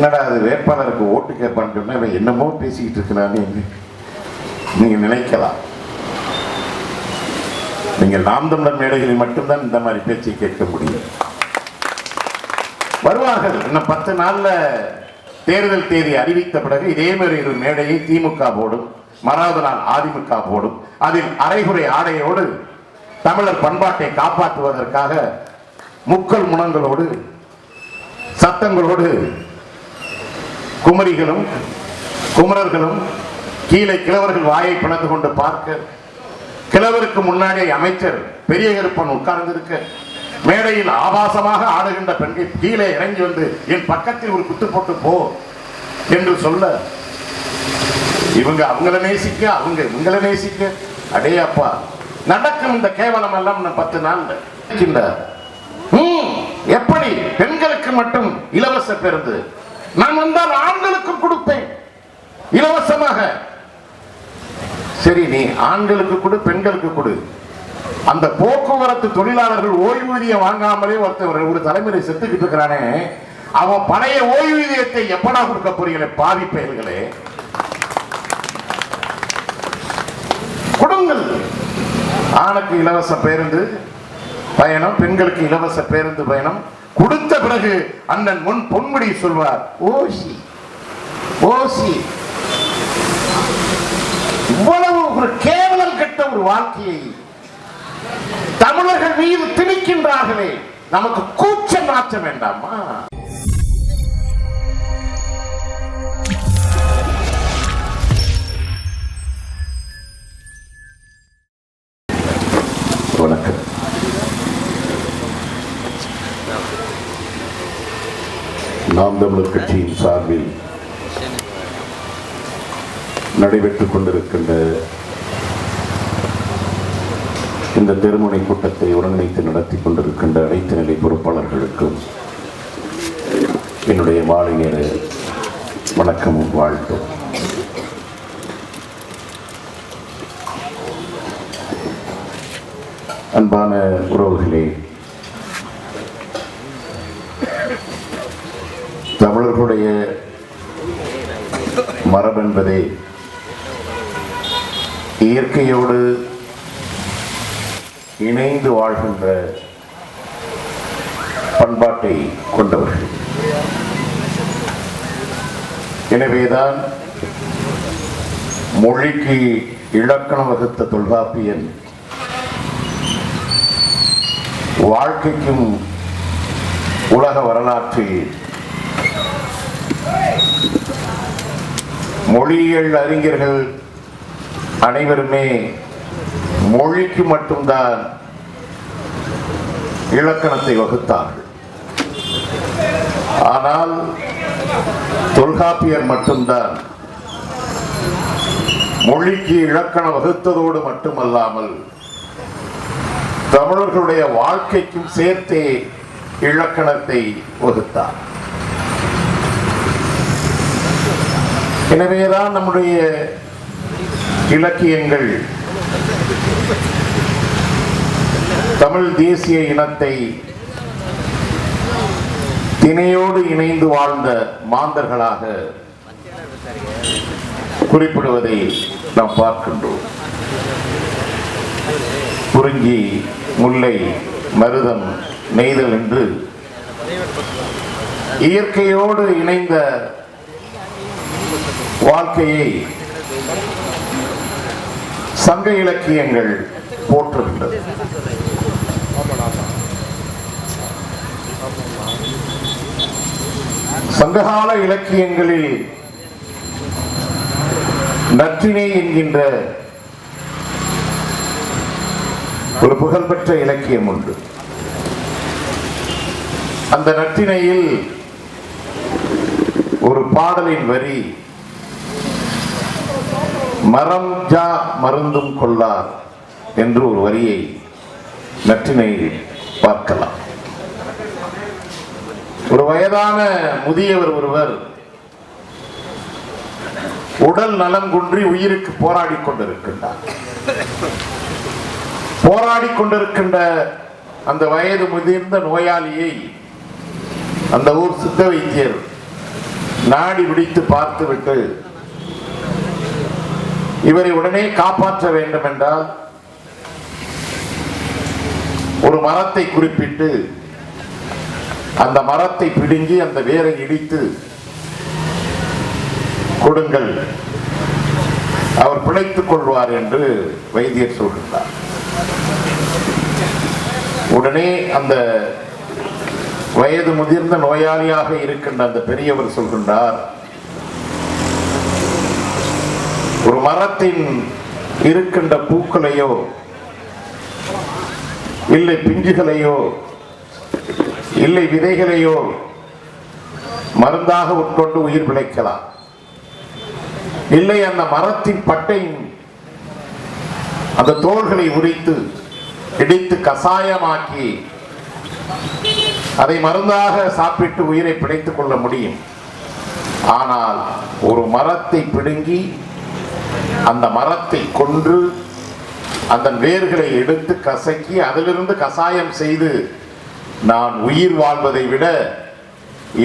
என்னடா அது வேட்பாளருக்கு ஓட்டு கேட்பான்னு சொன்னால் இவன் என்னமோ பேசிக்கிட்டு இருக்கிறான்னு நீங்க நினைக்கலாம். நீங்கள் நாம் தமிழர் மேடைகளில் மட்டும்தான் இந்த மாதிரி பேச்சை கேட்க முடியும். வருவார்கள். இன்னும் பத்து நாள்ல தேர்தல் தேதி அறிவித்த பிறகு இதே மாதிரி ஒரு மேடையை திமுக போடும் மறாவது நாள் அதிமுக போடும். அதில் அரைகுறை ஆடையோடு தமிழர் பண்பாட்டை காப்பாற்றுவதற்காக முக்கள் முனங்களோடு சத்தங்களோடு குமரிகளும் குமரர்களும் கீழே கிழவர்கள் வாயை பிளந்து கொண்டு பார்க்க கிழவருக்கு முன்னாடி அமைச்சர் பெரிய கருப்பன் உட்கார்ந்திருக்க மேடையில் ஆபாசமாக ஆடுகின்ற பெண்கள் கீழே இறங்கி வந்து என் பக்கத்தில் ஒரு குத்து போட்டு போ என்று சொல்ல இவங்க அவங்கள நேசிக்க அவங்க இவங்கள நேசிக்க அடே அப்பா நடக்கும் இந்த கேவலம் எல்லாம் பத்து நாள் எப்படி பெண்களுக்கு மட்டும் இலவச பேருந்து நான் வந்தால் ஆண்களுக்கும் கொடுப்பேன். இலவசமாக. சரி நீ ஆண்களுக்கு கொடு பெண்களுக்கு கொடு. அந்த போக்குவரத்து தொழிலாளர்கள் ஓய்வூதியம் வாங்காமலே ஒருத்தவர் ஒரு தலைமுறை செத்துக்கிட்டு இருக்கிறானே. அவன் பழைய ஓய்வூதியத்தை எப்படா கொடுக்க போறீங்களே பாவி பெயர்களே கொடுங்கள். ஆணுக்கு இலவச பேருந்து பயணம் பெண்களுக்கு இலவச பேருந்து பயணம் கொடுத்த பிறகு அண்ணன் முன் பொன்முடி சொல்வார் ஓசி ஓசி. இவ்வளவு ஒரு கேவலம் கெட்ட ஒரு வாழ்க்கையை தமிழர்கள் மீது திணிக்கின்றார்களே நமக்கு கூச்சம் மாற்ற வேண்டாமா? நாம் தமிழர் கட்சியின் சார்பில் நடைபெற்றுக் கொண்டிருக்கின்ற இந்த தெருமுனை கூட்டத்தை ஒருங்கிணைத்து நடத்தி கொண்டிருக்கின்ற அனைத்து நிலை பொறுப்பாளர்களுக்கும் என்னுடைய மாலை நேர வணக்கமும் வாழ்த்தும். அன்பான உறவுகளே தமிழர்களுடைய மரபென்பதே இயற்கையோடு இணைந்து வாழ்கின்ற பண்பாட்டை கொண்டவர்கள். எனவேதான் மொழிக்கு இலக்கணம் வகுத்த தொல்காப்பியன் வாழ்க்கைக்கும் உலக வரலாற்றில் மொழியியல் அறிஞர்கள் அனைவருமே மொழிக்கு மட்டும்தான் இலக்கணத்தை வகுத்தார்கள். ஆனால் தொல்காப்பியர் மட்டும்தான் மொழிக்கு இலக்கணம் வகுத்ததோடு மட்டுமல்லாமல் தமிழர்களுடைய வாழ்க்கைக்கும் சேர்த்தே இலக்கணத்தை வகுத்தார். எனவேதான் நம்முடைய இலக்கியங்கள் தமிழ் தேசிய இனத்தை திணையோடு இணைந்து வாழ்ந்த மாந்தர்களாக குறிப்பிடுவதை நாம் பார்க்கின்றோம். குறிஞ்சி முல்லை மருதம் நெய்தல் என்று இயற்கையோடு இணைந்த வாழ்க்கையை சங்க இலக்கியங்கள் போற்றுகின்றது. சங்ககால இலக்கியங்களில் நற்றினை என்கின்ற ஒரு புகழ்பெற்ற இலக்கியம் உண்டு. அந்த நற்றினையில் ஒரு பாடலின் வரி மரம் ஜா மருந்தும் கொள்ளார் என்று ஒரு வரியை நற்றினை பார்க்கலாம். ஒரு வயதான முதியவர் ஒருவர் உடல் நலம் குன்றி உயிருக்கு போராடி கொண்டிருக்கின்றார். போராடி கொண்டிருக்கின்ற அந்த வயது முதிர்ந்த நோயாளியை அந்த ஊர் சித்த வைத்தியர் நாடி பிடித்து பார்த்துவிட்டு இவரை உடனே காப்பாற்ற வேண்டும் என்றால் ஒரு மரத்தை குறிப்பிட்டு அந்த மரத்தை பிடுங்கி அந்த வேரை இடித்து கொடுங்கள். அவர் பிழைத்துக் கொள்வார் என்று வைத்தியர் சொல்கிறார் உடனே அந்த வயது முதிர்ந்த நோயாளியாக இருக்கின்ற அந்த பெரியவர் சொல்கின்றார் ஒரு மரத்தின் இருக்கின்ற பூக்களையோ இல்லை பிஞ்சுகளையோ இல்லை விதைகளையோ மருந்தாக உட்கொண்டு உயிர் பிழைக்கலாம். இல்லை அந்த மரத்தின் பட்டையின் அந்த தோள்களை உரித்து இடித்து கசாயமாக்கி அதை மருந்தாக சாப்பிட்டு உயிரை பிழைத்துக் கொள்ள முடியும். ஆனால் ஒரு மரத்தை பிடுங்கி அந்த மரத்தை கொன்று அந்த வேர்களை எடுத்து கசக்கி அதிலிருந்து கசாயம் செய்து நான் உயிர் வாழ்வதை விட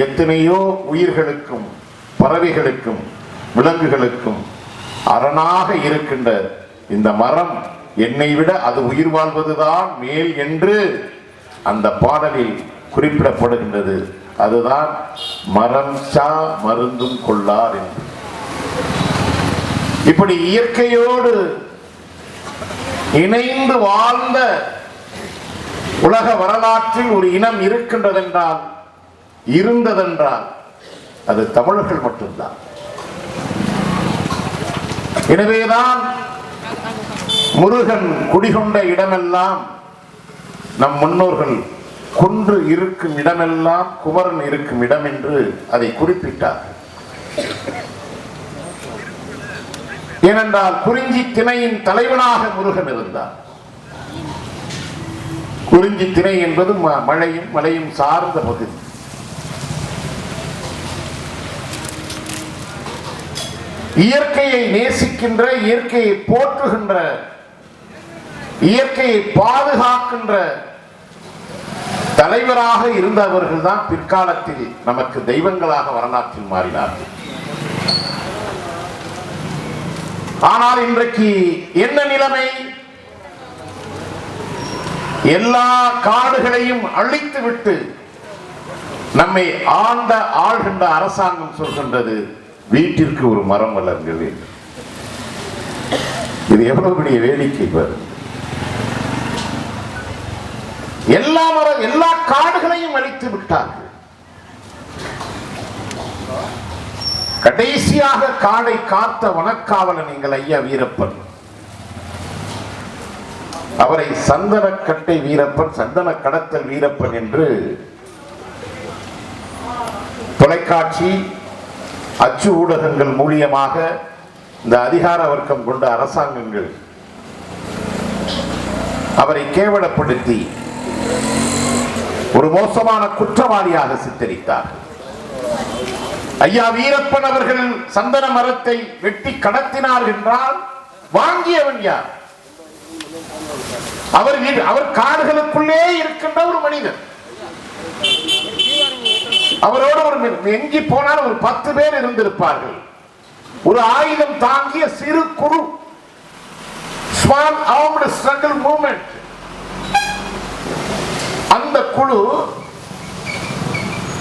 எத்தனையோ உயிர்களுக்கும் பறவைகளுக்கும் விலங்குகளுக்கும் அரணாக இருக்கின்ற இந்த மரம் என்னை விட அது உயிர் வாழ்வதுதான் மேல் என்று அந்த பாடலில் குறிப்பிடப்படுகின்றது. அதுதான் மரம் சா மருந்தும் கொள்ளார் என்று. இப்படி இயற்கையோடு இணைந்து வாழ்ந்த உலக வரலாற்றில் ஒரு இனம் இருக்கின்றதென்றால் இருந்ததென்றால் அது தமிழர்கள் மட்டும்தான். எனவேதான் முருகன் குடிகொண்ட இடமெல்லாம் நம் முன்னோர்கள் குன்று இருக்கும் இடமெல்லாம் குமரன் இருக்கும் இடம் என்று அதை குறிப்பிட்டார் ஏனென்றால் குறிஞ்சி திணையின் தலைவனாக முருகன் இருந்தார். குறிஞ்சி திணை என்பது ம- மழையும் மலையும் சார்ந்த பகுதி. இயற்கையை நேசிக்கின்ற இயற்கையை போற்றுகின்ற இயற்கையை பாதுகாக்கின்ற தலைவராக இருந்தவர்கள் தான் பிற்காலத்தில் நமக்கு தெய்வங்களாக வரலாற்றில் மாறினார்கள். ஆனால் இன்றைக்கு என்ன நிலைமை? எல்லா காடுகளையும் அழித்து விட்டு நம்மை ஆழ்ந்த ஆழ்கின்ற அரசாங்கம் சொல்கின்றது வீட்டிற்கு ஒரு மரம் வளருங்கள் என்று. இது எவ்வளவு பெரிய வேடிக்கை பாரு. எல்லா மரம் எல்லா காடுகளையும் அழித்து விட்டார்கள் கடைசியாக காடை காத்த வனக்காவலன் எங்கள் ஐயா வீரப்பன். அவரை சந்தனக்கட்டை வீரப்பன் சந்தன கடத்தல் வீரப்பன் என்று தொலைக்காட்சி அச்சு ஊடகங்கள் மூலியமாக இந்த அதிகார வர்க்கம் கொண்ட அரசாங்கங்கள் அவரை கேவலப்படுத்தி ஒரு மோசமான குற்றவாளியாக சித்தரித்தார்கள். ஐயா வீரப்பன் அவர்கள் சந்தன மரத்தை வெட்டி கடத்தினார் என்றால் வாங்கியவன் யார்? அவர் அவர் காடுகளுக்குள்ளே இருக்கின்ற ஒரு மனிதர் அவரோடு ஒரு எங்கி போனால் ஒரு பத்து பேர் இருந்திருப்பார்கள். ஒரு ஆயுதம் தாங்கிய சிறு குழு ஸ்மால் ஆர்ம்டு ஸ்ட்ரகிள் மூமெண்ட் அந்த குழு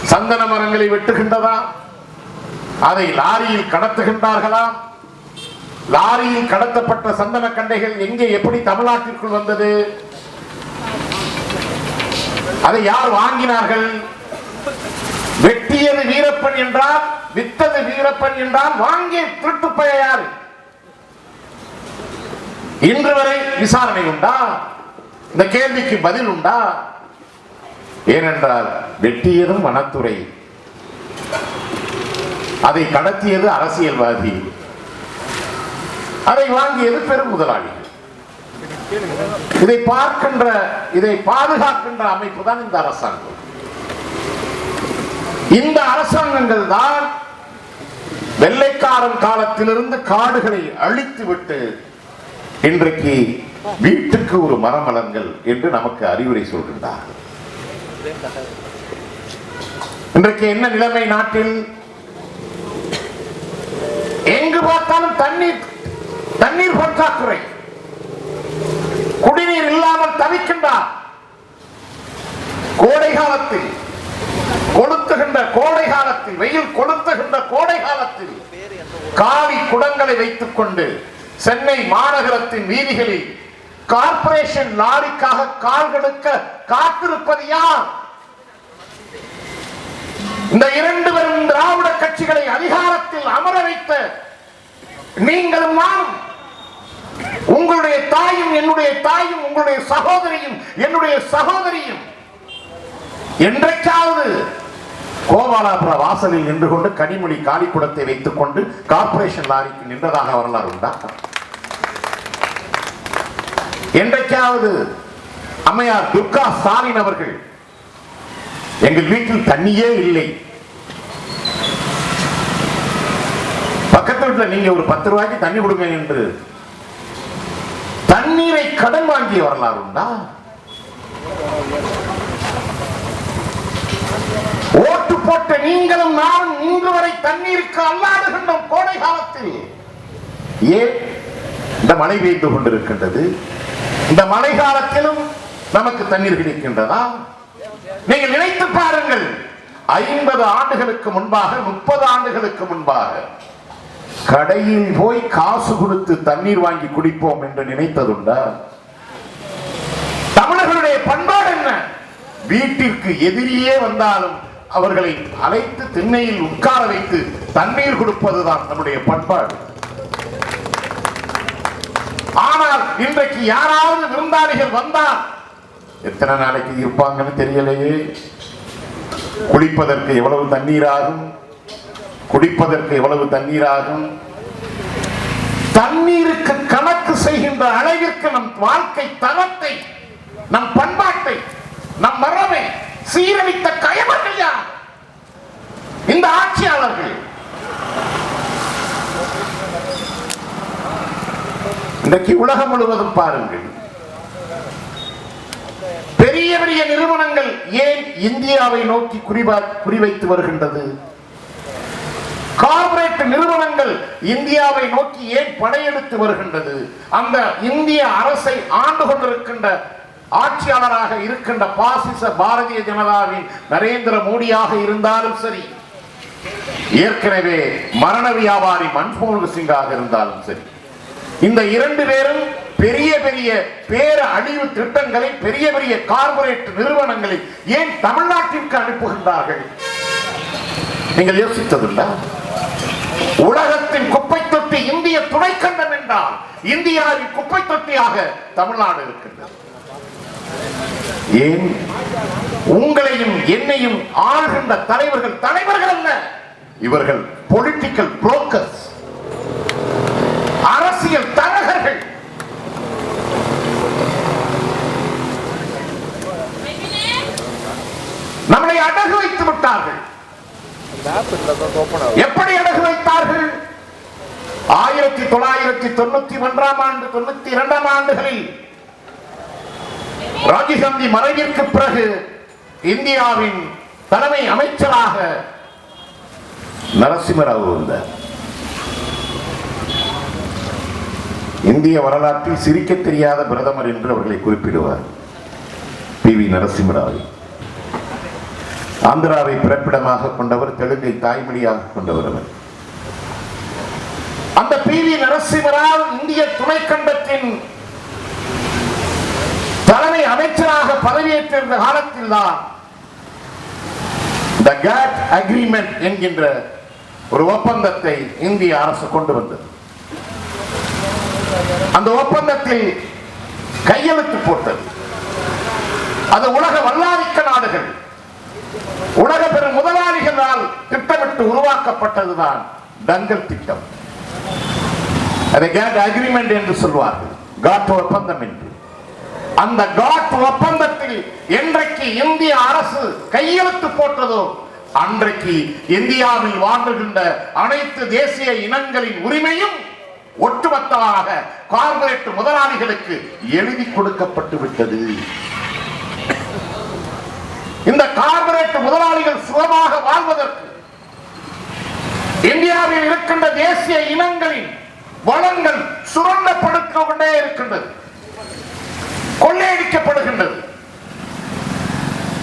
சந்தன மரங்களை வெட்டுகின்றதா? அதை லாரியில் கடத்துகின்றார்களா? லாரியில் கடத்தப்பட்ட சந்தன கண்டைகள் எங்கே எப்படி தமிழ்நாட்டிற்குள் வந்தது? அதை யார் வாங்கினார்கள்? வெட்டியது வீரப்பன் என்றால் வித்தது வீரப்பன் என்றால் வாங்கிய திருட்டு பய யாரு? இன்று வரை விசாரணை உண்டா? இந்த கேள்விக்கு பதில் உண்டா? ஏனென்றால் வெட்டியதும் வனத்துறை. அதை கடத்தியது அரசியல்வாதி. அதை வாங்கியது பெரும் முதலாளி. இதை பார்க்கின்ற இதை பாதுகாக்கின்ற அமைப்பு தான் இந்த அரசாங்கம். இந்த அரசாங்கங்கள் தான் வெள்ளைக்காரன் காலத்திலிருந்து காடுகளை அழித்து விட்டு இன்றைக்கு வீட்டுக்கு ஒரு மரமலங்கள் என்று நமக்கு அறிவுரை சொல்கின்றார்கள். இன்றைக்கு என்ன நிலைமை நாட்டில்? எங்கு பார்த்தாலும் தண்ணீர் தண்ணீர் பற்றாக்குறை. குடிநீர் இல்லாமல் தவிக்கின்றார். கோடை காலத்தில் கொளுத்துகின்ற கோடை காலத்தில் வெயில் கொளுத்துகின்ற கோடை காலத்தில் காவி குடங்களை வைத்துக் கொண்டு சென்னை மாநகரத்தின் வீதிகளில் கார்ப்பரேஷன் லாரிக்காக கால்களுக்க காத்திருப்பது யார்? இந்த இரண்டு பெரும் திராவிட கட்சிகளை அதிகாரத்தில் அமர வைத்த நீங்களும் நானும் உங்களுடைய தாயும் என்னுடைய தாயும் உங்களுடைய சகோதரியும் என்னுடைய சகோதரியும் என்றைக்காவது கோபாலாபுர வாசலில் நின்று கொண்டு கனிமொழி காலிக்குடத்தை வைத்துக் கொண்டு கார்ப்பரேஷன் லாரிக்கு நின்றதாக வரலாறு உண்டா? என்றைக்காவது அம்மையார் துர்கா ஸ்டாலின் அவர்கள் எங்கள் வீட்டில் தண்ணியே இல்லை. பக்கத்து வீட்டில் நீங்க ஒரு பத்து ரூபாய்க்கு தண்ணி கொடுங்க என்று தண்ணீரை கடன் வாங்கிய வரலாறு உண்டா? ஓட்டு போட்ட நீங்களும் நானும் இன்று வரை தண்ணீருக்கு அல்லாடுகின்றோம் கோடை காலத்தில். ஏன் இந்த மழை பெய்து கொண்டிருக்கின்றது? இந்த மழை காலத்திலும் நமக்கு தண்ணீர் கிடைக்கின்றதா? நீங்கள் நினைத்து பாருங்கள். ஐம்பது ஆண்டுகளுக்கு முன்பாக முப்பது ஆண்டுகளுக்கு முன்பாக கடையில் போய் காசு கொடுத்து தண்ணீர் வாங்கி குடிப்போம் என்று நினைத்ததுண்டா? தமிழர்களுடைய பண்பாடு என்ன? வீட்டிற்கு எதிரியே வந்தாலும் அவர்களை அழைத்து திண்ணையில் உட்கார வைத்து தண்ணீர் கொடுப்பதுதான் நம்முடைய பண்பாடு. ஆனால் இன்றைக்கு யாராவது விருந்தாளிகள் வந்தால் எத்தனை நாளைக்கு இருப்பாங்கன்னு தெரியலையே. குளிப்பதற்கு எவ்வளவு தண்ணீர் ஆகும் குடிப்பதற்கு எவ்வளவு தண்ணீர் ஆகும் தண்ணீருக்கு கணக்கு செய்கின்ற அளவிற்கு நம் வாழ்க்கை தரத்தை நம் பண்பாட்டை நம் மரபை சீரழித்த கயவர்கள் யார்? இந்த ஆட்சியாளர்கள். இன்றைக்கு உலகம் முழுவதும் பாருங்கள். பெரிய பெரிய நிறுவனங்கள் ஏன் இந்தியாவை நோக்கி குறிவா குறிவைத்து வருகின்றது? கார்பரேட் நிறுவனங்கள் இந்தியாவை நோக்கி ஏன் படையெடுத்து வருகின்றது? அந்த இந்திய அரசை ஆண்டு கொண்டிருக்கின்ற ஆட்சியாளராக இருக்கின்ற பாசிச பாரதிய ஜனதாவின் நரேந்திர மோடியாக இருந்தாலும் சரி ஏற்கனவே மரண வியாபாரி மன்மோகன் சிங்காக இருந்தாலும் சரி இந்த இரண்டு பேரும் பெரிய பெரிய பேர அழிவு திட்டங்களை பெரிய பெரிய கார்பரேட் நிறுவனங்களை ஏன் தமிழ்நாட்டிற்கு அனுப்புகின்றார்கள்? நீங்கள் யோசித்ததுண்டா? உலகத்தின் குப்பை தொட்டி இந்திய துணைக்கண்டம் என்றால் இந்தியாவின் குப்பை தொட்டியாக தமிழ்நாடு இருக்கின்றது. ஏன்? உங்களையும் என்னையும் ஆளுகின்ற தலைவர்கள் தலைவர்கள் அல்ல இவர்கள் பொலிட்டிக்கல் புரோக்கர்ஸ் அரசியல் தரகர்கள். நம்மளை அடகு வைத்து விட்டார்கள். எப்படி அடகு வைத்தார்கள்? ஆயிரத்தி தொள்ளாயிரத்தி தொண்ணூத்தி ஒன்றாம் ஆண்டு தொண்ணூத்தி இரண்டாம் ஆண்டுகளில் ராஜீவ்காந்தி மறைவிற்கு பிறகு இந்தியாவின் தலைமை அமைச்சராக நரசிம்மராவ் வந்தார் இந்திய வரலாற்றில் சிரிக்க தெரியாத பிரதமர் என்று அவர்களை குறிப்பிடுவார் பி வி நரசிம்மராவ். ஆந்திராவை பிறப்பிடமாக கொண்டவர் தெலுங்கை தாய்மொழியாக கொண்டவர் அவர். அந்த பி வி நரசிம்மராவ் இந்திய துணைக்கண்டத்தின் தலைமை அமைச்சராக பதவியேற்றிருந்த காலத்தில் தான் த கேட் அக்ரிமெண்ட் என்கின்ற ஒரு ஒப்பந்தத்தை இந்திய அரசு கொண்டு வந்தது. அந்த ஒப்பந்தத்தில் கையெழுத்து போட்டது. அது உலக வல்லா உலக பெரும் முதலாளிகளால் திட்டமிட்டு உருவாக்கப்பட்டதுதான் டங்கல் திட்டம். அதை கேட் அக்ரிமெண்ட் என்று சொல்வார்கள். காட் ஒப்பந்தம் என்று. அந்த காட் ஒப்பந்தத்தில் என்றைக்கு இந்திய அரசு கையெழுத்து போட்டதோ அன்றைக்கு இந்தியாவில் வாழ்கின்ற அனைத்து தேசிய இனங்களின் உரிமையும் ஒட்டுமொத்தமாக கார்பரேட் முதலாளிகளுக்கு எழுதி கொடுக்கப்பட்டு விட்டது. இந்த கார்பரேட் முதலாளிகள் சுகமாக வாழ்வதற்கு இந்தியாவில் இருக்கின்ற தேசிய இனங்களின் வளங்கள் சுரண்டப்படுத்த கொண்டே இருக்கின்றது. கொள்ளையடிக்கப்படுகின்றது.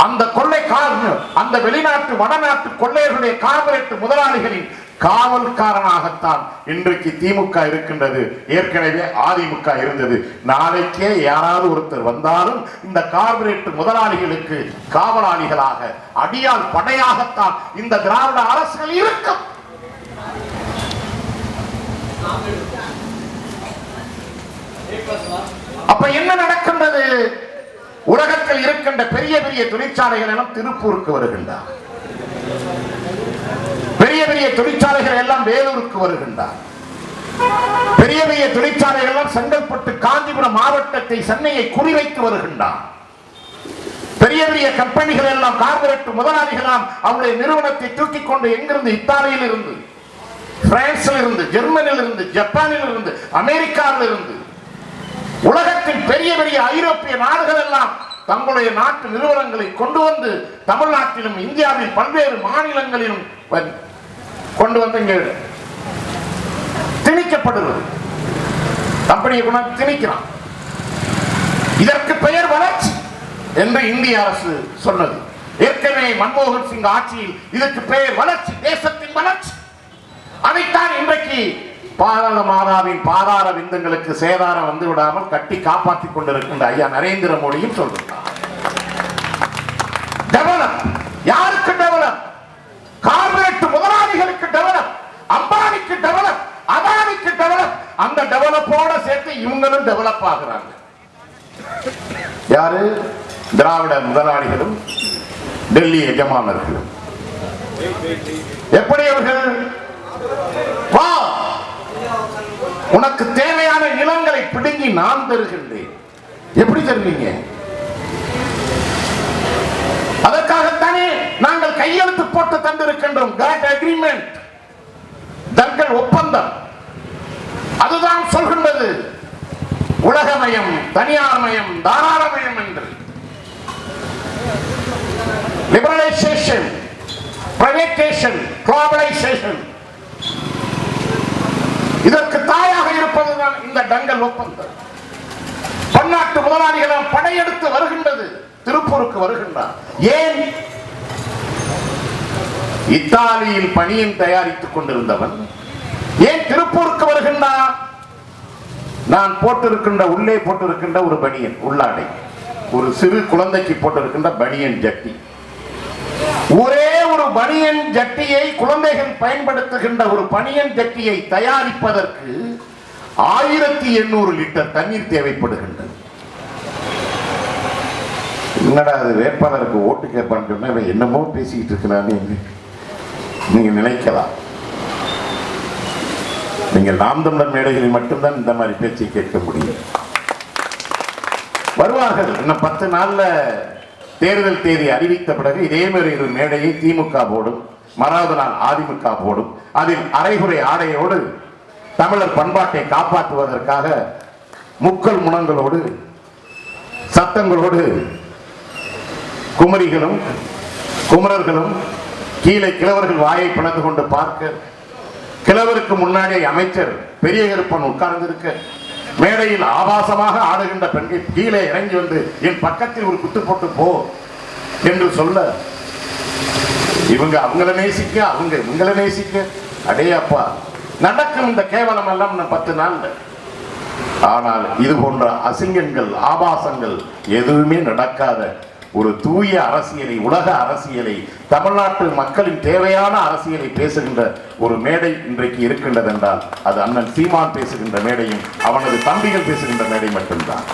அந்த கொள்ளைக்காரர்கள் அந்த வெளிநாட்டு வடநாட்டு கொள்ளையர்களுடைய கார்பரேட் முதலாளிகளின் காவல்காரனாகத்தான் இன்றைக்கு திமுக இருக்கின்றது. ஏற்கனவே அதிமுக இருந்தது. நாளைக்கே யாராவது ஒருத்தர் வந்தாலும் இந்த கார்பரேட் முதலாளிகளுக்கு காவலாளிகளாக அடியால் படையாகத்தான் இந்த திராவிட அரசுகள் இருக்கும். அப்ப என்ன நடக்கின்றது? உலகத்தில் இருக்கின்ற பெரிய பெரிய தொழிற்சாலைகள் எல்லாம் திருப்பூருக்கு வருகின்றார் பெரிய தொழிற்சாலைகள் எல்லாம் வேலூருக்கு வருகின்றார் பெரிய பெரிய தொழிற்சாலைகள் எல்லாம் செங்கல்பட்டு காஞ்சிபுரம் மாவட்டத்தை சென்னையை குறிவைத்து வருகின்றார் பெரிய பெரிய கம்பெனிகள் எல்லாம் கார்பரேட் முதலாளிகளாம் அவருடைய நிறுவனத்தை தூக்கிக் கொண்டு எங்கிருந்து? இத்தாலியில் இருந்து. பிரான்சில் இருந்து ஜெர்மனியில் இருந்து ஜப்பானில் இருந்து அமெரிக்காவில் இருந்து. உலகத்தின் பெரிய பெரிய ஐரோப்பிய நாடுகள் எல்லாம் தங்களுடைய நாட்டு நிறுவனங்களை கொண்டு வந்து தமிழ்நாட்டிலும் இந்தியாவில் பல்வேறு மாநிலங்களிலும் கொண்டு வந்து இங்க திணிக்கப்படுகிறது கம்பெனியை கொண்டாந்து திணிக்கிறான். இதற்கு பெயர் வளர்ச்சி என்று இந்திய அரசு சொன்னது. ஏற்கனவே மன்மோகன் சிங் ஆட்சியில் இதற்கு பெயர் வளர்ச்சி தேசத்தின் வளர்ச்சி. அதைத்தான் இன்றைக்கு பாரத மாதாவின் பாதார விந்தங்களுக்கு சேதாரம் வந்து விடாமல் கட்டி காப்பாற்றிக் கொண்டிருக்கின்ற ஐயா நரேந்திர மோடியும் சொல்றார் டெவலப் யாருக்கு டெவலப் கார்பரேட் டெவலப் அம்பானிக்கு டெவலப் அதானிக்கு டெவலப் அந்த டெவலப்போட சேர்த்து இவங்களும் டெவலப் ஆகுறாங்க. யாரு? திராவிட முதலாளிகளும் டெல்லி எஜமானர்களும். எப்படி அவர்கள்? வா! உனக்கு தேவையான நிலங்களை பிடுங்கி நான் தருகின்றேன். எப்படி தருவீங்க? அதற்காகத்தானே நாங்கள் கையெழுத்து போட்டு தந்திருக்கின்றோம். காட் அக்ரிமெண்ட் தங்கள் ஒப்பந்தம். அதுதான் சொல்கின்றது. உலகமயம் தனியார்மயம் தாராளமயம் என்று. லிபரலைசேஷன் பிரைவேட்டேஷன் குளோபலைசேஷன் இதற்கு தாயாக இருப்பதுதான் இந்த டங்கல் ஒப்பந்தம். பன்னாட்டு முதலாளிகளாம் படையெடுத்து வருகின்றது. திருப்பூருக்கு வருகின்றார். ஏன்? இத்தாலியில் பணியின் தயாரித்துக் கொண்டிருந்தவன் ஏன் திருப்பூருக்கு வருகின்றான்? நான் போட்டிருக்கின்ற உள்ளே போட்டிருக்கின்ற ஒரு பனியன் உள்ளாடை. ஒரு சிறு குழந்தைக்கு போட்டிருக்கின்ற பனியன் ஜட்டி. ஒரே ஒரு பனியன் ஜட்டியை குழந்தைகள் பயன்படுத்துகின்ற ஒரு பனியன் ஜட்டியை தயாரிப்பதற்கு ஆயிரத்தி எண்ணூறு லிட்டர் தண்ணீர் தேவைப்படுகின்றது. என்னடா அது வேட்பாளருக்கு ஓட்டு கேட்பான்னு சொன்னா என்னமோ பேசிக்கிட்டு இருக்கிறான்னு நீங்க நினைக்கலாம். நீங்கள் நாம் தமிழர் மேடைகளில் மட்டும்தான் இந்த மாதிரி பேச்சை கேட்க முடியும். வருவார்கள். இன்னும் பத்து நாள்ல தேர்தல் தேதி அறிவித்த பிறகு இதே மாதிரி ஒரு மேடையை திமுக போடும் மறாவது நாள் அதிமுக போடும். அதில் அரைகுறை ஆடையோடு தமிழர் பண்பாட்டை காப்பாற்றுவதற்காக முக்கள் முனங்களோடு சத்தங்களோடு குமரிகளும் குமரர்களும் கீழே கிழவர்கள் வாயை பிளந்து கொண்டு பார்க்க. கிழவருக்கு முன்னாடி அமைச்சர் பெரிய கருப்பன் உட்கார்ந்திருக்க. மேடையில் ஆபாசமாக ஆடுகின்ற பெண்கள் கீழே இறங்கி வந்து என் பக்கத்தில் ஒரு குத்து போட்டு போ என்று சொல்ல. இவங்க அவங்கள நேசிக்க அவங்க இவங்கள நேசிக்க. அடேயப்பா நடக்கும் இந்த கேவலம் எல்லாம் பத்து நாள்ல. ஆனால் இது போன்ற அசிங்கங்கள் ஆபாசங்கள் எதுவுமே நடக்காத ஒரு தூய அரசியலை உலக அரசியலை தமிழ்நாட்டு மக்களின் தேவையான அரசியலை பேசுகின்ற ஒரு மேடை இன்றைக்கு இருக்கின்றது என்றால் அது அண்ணன் சீமான் பேசுகின்ற மேடையும் அவனது தம்பிகள் பேசுகின்ற மேடை மட்டும்தான்.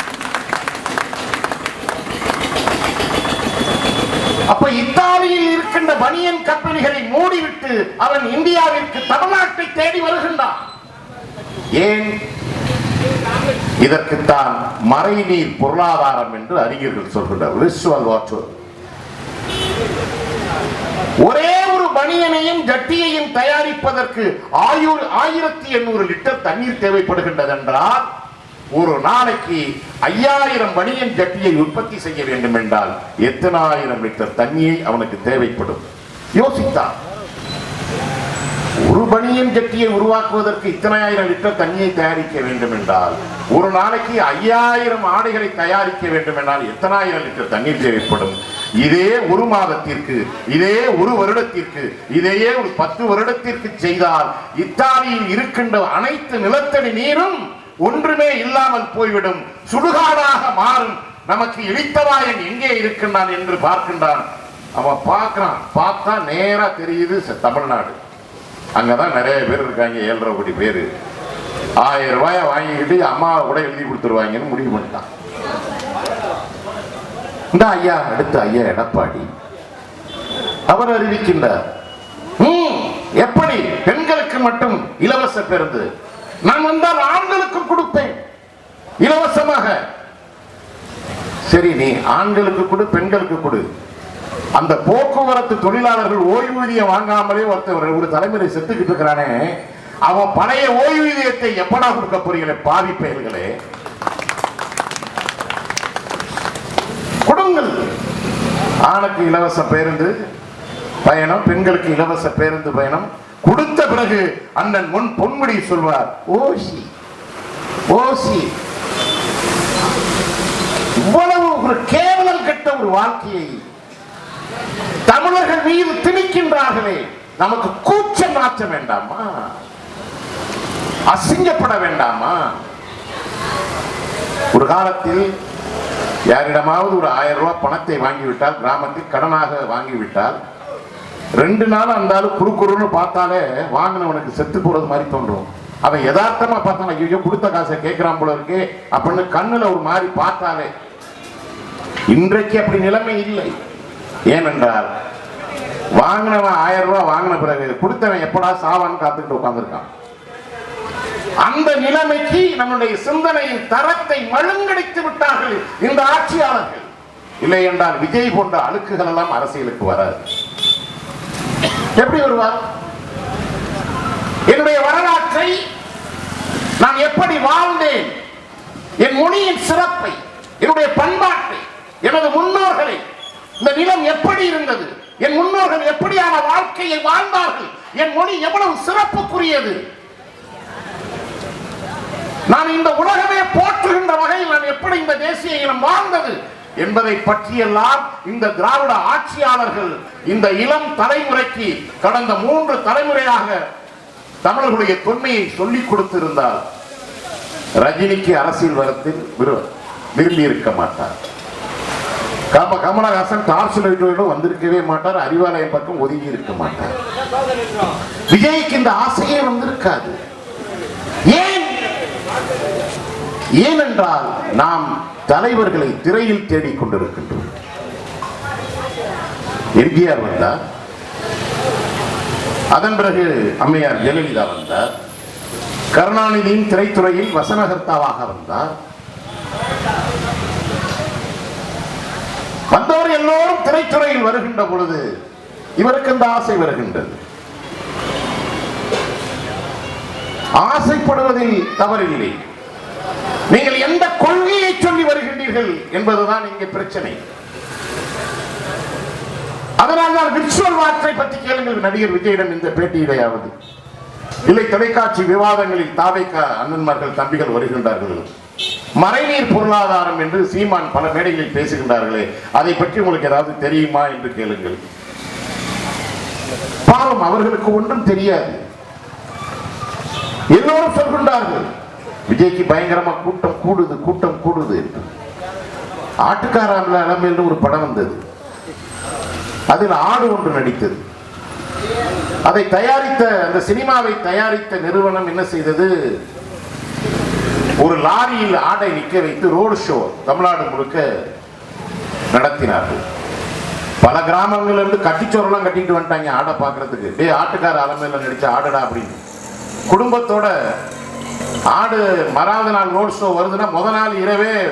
அப்ப இத்தாலியில் இருக்கின்ற பனியன் கம்பெனிகளை மூடிவிட்டு அவன் இந்தியாவிற்கு தமிழ்நாட்டை தேடி வருகின்றான். ஏன் இதற்குத்தான் மறைநீர் பொருளாதாரம் என்று அறிஞர்கள் சொல்கின்றனர் விசுவல் வாட்டர் ஒரே ஒரு பனியனையும் ஜட்டியையும் தயாரிப்பதற்கு ஆயுர் ஆயிரத்தி எண்ணூறு லிட்டர் தண்ணீர் தேவைப்படுகின்றது என்றால் ஒரு நாளைக்கு ஐயாயிரம் பனியன் ஜட்டியை உற்பத்தி செய்ய வேண்டும் என்றால் எத்தனாயிரம் லிட்டர் தண்ணியை அவனுக்கு தேவைப்படும்? யோசித்தான். ஒரு பனியன் உருவாக்குவதற்கு இத்தனை ஆயிரம் லிட்டர் தண்ணியை தயாரிக்க வேண்டும் என்றால் ஒரு நாளைக்கு ஐயாயிரம் ஆடைகளை தயாரிக்க வேண்டும் என்றால் எத்தனாயிரம் லிட்டர் தண்ணீர் தேவைப்படும்? இதே ஒரு மாதத்திற்கு இதே ஒரு வருடத்திற்கு இதையே ஒரு பத்து வருடத்திற்கு செய்தால் இத்தாலியில் இருக்கின்ற அனைத்து நிலத்தடி நீரும் ஒன்றுமே இல்லாமல் போய்விடும். சுடுகாடாக மாறும். நமக்கு இழித்தவாயன் எங்கே இருக்கின்றான் என்று பார்க்கின்றான். அவன் பார்க்கிறான். பார்த்தா நேரா தெரியுது தமிழ்நாடு. அங்கே அங்கதான் நிறைய பேர் இருக்காங்க ஏழரை கோடி பேர். ஆயிரம் ரூபாய வாங்கிக்கிட்டு அம்மாவை கூட எழுதி கொடுத்துருவாங்கன்னு முடிவு பண்ணிட்டான். இந்த ஐயா அடுத்த ஐயா எடப்பாடி. அவர் அறிவிக்கின்றார் எப்படி பெண்களுக்கு மட்டும் இலவச பேருந்து? நான் வந்தால் ஆண்களுக்கும் கொடுப்பேன் இலவசமாக. சரி நீ ஆண்களுக்கு கொடு பெண்களுக்கு கொடு. அந்த போக்குவரத்து தொழிலாளர்கள் ஓய்வூதியம் வாங்காமலே ஒருத்தர் ஒரு தலைமுறை செத்துக்கிட்டு இருக்கிறானே அவன் பழைய ஓய்வூதியத்தை எப்படா கொடுக்க போறீங்களே பாவி பெயர்களே கொடுங்கள். ஆணுக்கு இலவச பேருந்து பயணம் பெண்களுக்கு இலவச பேருந்து பயணம். கொடுத்த பிறகு அண்ணன் முன் பொன்முடி சொல்வார் ஓசி ஓசி. இவ்வளவு ஒரு கேவலம் கெட்ட ஒரு வாழ்க்கையை தமிழர்கள் மீது திணிக்கின்றார்களே. நமக்கு கூச்சம் மாற்ற வேண்டாமா? அசிங்கப்பட வேண்டாமா? ஒரு காலத்தில் யாரிடமாவது ஒரு ஆயிரம் ரூபாய் பணத்தை வாங்கிவிட்டால் கிராமத்தில் கடனாக வாங்கிவிட்டால் ரெண்டு நாள் அந்த குறுக்குறுன்னு பார்த்தாலே வாங்கினவனுக்கு செத்து போறது மாதிரி தோன்றும். அவன் யதார்த்தமா பார்த்தா ஐயோ கொடுத்த காசை கேட்கிறான் போல இருக்கே அப்படின்னு கண்ணுல ஒரு மாதிரி பார்த்தாலே. இன்றைக்கு அப்படி நிலைமை இல்லை. ஏனென்றால் வாங்கினவன் ஆயிரம் ரூபாய் வாங்கின பிறகு கொடுத்தவன் எப்படா சாவான்னு காத்துக்கிட்டு உட்கார்ந்துருக்கான். அந்த நிலைமைக்கு நம்முடைய சிந்தனையின் தரத்தை மழுங்கடித்து விட்டார்கள் இந்த ஆட்சியாளர்கள். இல்லை என்றால் விஜய் போன்ற அழுக்குகள் எல்லாம் அரசியலுக்கு வராது. எப்படி வருவார்? என்னுடைய வரலாற்றை நான் எப்படி வாழ்ந்தேன்? என் மொழியின் சிறப்பை என்னுடைய பண்பாட்டை எனது முன்னோர்களை இந்த நிலம் எப்படி இருந்தது? என் முன்னோர்கள் எப்படியான வாழ்க்கையை வாழ்ந்தார்கள்? என் மொழி எவ்வளவு சிறப்புக்குரியது? நான் இந்த உலகமே போற்றுகின்ற வகையில் நான் எப்படி இந்த தேசிய இனம் வாழ்ந்தது? என்பதை பற்றியெல்லாம் இந்த திராவிட ஆட்சியாளர்கள் இந்த இளம் தலைமுறைக்கு கடந்த மூன்று தலைமுறையாக தமிழர்களுடைய தொன்மையை சொல்லிக் கொடுத்திருந்தால் ரஜினிக்கு அரசியல் வரத்தில் விரு- விரும்பி இருக்க மாட்டார். கம கமலஹாசன் டார்ச் லைட்டோடு வந்திருக்கவே மாட்டார் அறிவாலயம் பக்கம் ஒதுங்கி இருக்க மாட்டார். விஜய்க்கு இந்த ஆசையே வந்திருக்காது. ஏன்? ஏனென்றால் நாம் தலைவர்களை திரையில் தேடிக் கொண்டிருக்கின்றோம். எம்ஜிஆர் வந்தார். அதன் பிறகு அம்மையார் ஜெயலலிதா வந்தார். கருணாநிதியின் திரைத்துறையில் வசனகர்த்தாவாக வந்தார். எல்லோரும் திரைத்துறையில் வருகின்ற பொழுது இவருக்கு இந்த ஆசை வருகின்றது. ஆசைப்படுவதில் தவறில்லை. நீங்கள் எந்த கொள்கையை சொல்லி வருகின்றீர்கள் என்பதுதான் இங்கே பிரச்சனை. அதனால் தான் விர்ச்சுவல் வாற்றை பற்றி கேளுங்கள் நடிகர் விஜயிடம் இந்த பேட்டியிடையாவது இல்லை தொலைக்காட்சி விவாதங்களில் தாவைக்க அண்ணன்மார்கள் தம்பிகள் வருகின்றார்கள். மறைநீர் பொருளாதாரம் என்று சீமான் பல மேடைகளில் பேசுகின்றார்களே அதை பற்றி உங்களுக்கு ஏதாவது தெரியுமா என்று கேளுங்கள். பாவம் அவர்களுக்கு ஒன்றும் தெரியாது. எல்லோரும் சொல்கின்றார்கள் விஜய்க்கு பயங்கரமா கூட்டம் கூடுது கூட்டம் கூடுது என்று. ஆட்டுக்காரான்ல என்று ஒரு படம் வந்தது. அதில் ஆடு ஒன்று நடித்தது. அதை தயாரித்த அந்த சினிமாவை தயாரித்த நிறுவனம் என்ன செய்தது? ஒரு லாரியில் ஆடை நிற்க வைத்து ரோடு ஷோ தமிழ்நாடு முழுக்க நடத்தினார்கள். பல கிராமங்கள்ல இருந்து கட்டிச்சோரெல்லாம் கட்டிட்டு வந்துட்டாங்க ஆடை பார்க்கறதுக்கு. டே ஆட்டுக்கார அலமையில நடிச்ச ஆடடா அப்படின்னு. குடும்பத்தோட ஆடு மறாவது நாள் ரோட் ஷோ வருதுன்னா முத நாள் இரவே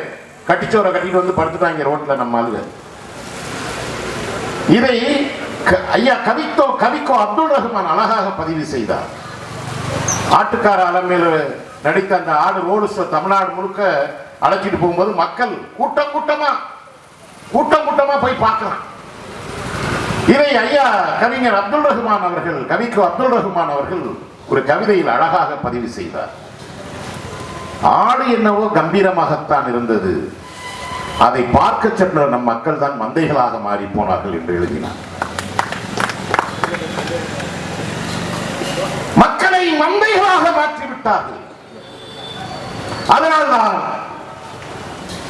கட்டிச்சோரை கட்டிட்டு வந்து படுத்துட்டாங்க ரோட்ல நம்ம ஆளுங்க. இதை க- ஐயா கவித்தோ கவிக்கோ அப்துல் ரஹ்மான் அழகாக பதிவு செய்தார். ஆட்டுக்கார அலமையில நடித்த அந்த ஆடு ரோடு தமிழ்நாடு முழுக்க அழைச்சிட்டு போகும்போது மக்கள் கூட்டம் கூட்டமா கூட்டம் கூட்டமா போய் பார்க்கலாம். இதை ஐயா கவிஞர் அப்துல் ரஹ்மான் அவர்கள் கவிக்கு அப்துல் ரஹ்மான் அவர்கள் ஒரு கவிதையில் அழகாக பதிவு செய்தார். ஆடு என்னவோ கம்பீரமாகத்தான் இருந்தது. அதை பார்க்க சென்ற நம் மக்கள் தான் மந்தைகளாக மாறி போனார்கள் என்று எழுதினார். மக்களை மந்தைகளாக மாற்றிவிட்டார்கள். அதனால்தான்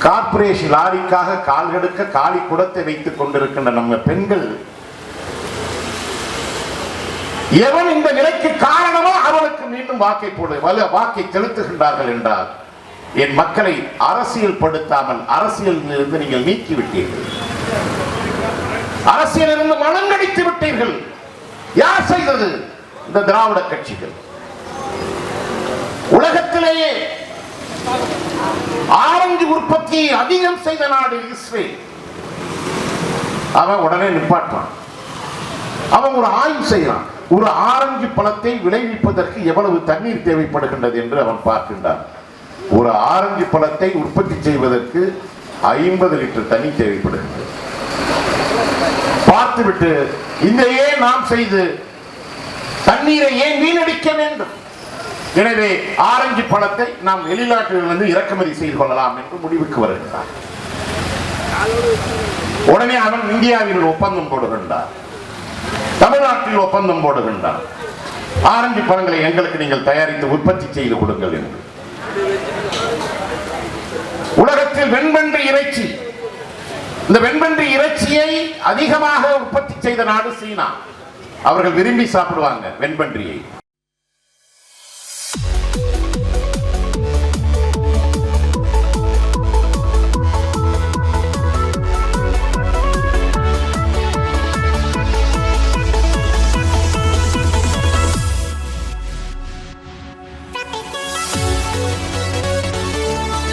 கார்பரேஷன் லாரிக்காக கால் கெடுக்க காலி குடத்தை வைத்துக் கொண்டிருக்கின்ற நம்ம பெண்கள் எவன் இந்த நிலைக்கு காரணமோ அவனுக்கு மீண்டும் வாக்கை போடு வலு- வாக்கை செலுத்துகின்றார்கள் என்றால் என் மக்களை அரசியல் படுத்தாமல் அரசியலில் இருந்து நீங்கள் நீக்கிவிட்டீர்கள். அரசியலிருந்து மனங்கடித்து விட்டீர்கள். யார் செய்தது? இந்த திராவிட கட்சிகள். உலகத்திலேயே ஆரஞ்சு உற்பத்தியை அதிகம் செய்த நாடு இஸ்ரேல். அவன் உடனே நிப்பாட்டான் அவன் ஒரு ஆய்வு செய்யறான் ஒரு ஆரஞ்சு பழத்தை விளைவிப்பதற்கு எவ்வளவு தண்ணீர் தேவைப்படுகின்றது என்று அவன் பார்க்கின்றான். ஒரு ஆரஞ்சு பழத்தை உற்பத்தி செய்வதற்கு ஐம்பது லிட்டர் தண்ணி தேவைப்படுகின்றது பார்த்துவிட்டு இந்த ஏன் நாம் செய்து தண்ணீரை ஏன் வீணடிக்க வேண்டும்? எனவே ஆரஞ்சு பழத்தை நாம் வெளிநாட்டிலிருந்து இறக்குமதி செய்து கொள்ளலாம் என்று முடிவுக்கு வருகின்றார். உடனே அவன் இந்தியாவில் ஒப்பந்தம் போடுகின்றார். தமிழ்நாட்டில் ஒப்பந்தம் போடுகின்றார். ஆரஞ்சு பழங்களை எங்களுக்கு நீங்கள் தயாரித்து உற்பத்தி செய்து கொடுங்கள் என்று. உலகத்தில் வெண்பன்றி இறைச்சி. இந்த வெண்பன்றி இறைச்சியை அதிகமாக உற்பத்தி செய்த நாடு சீனா. அவர்கள் விரும்பி சாப்பிடுவாங்க வெண்பன்றியை.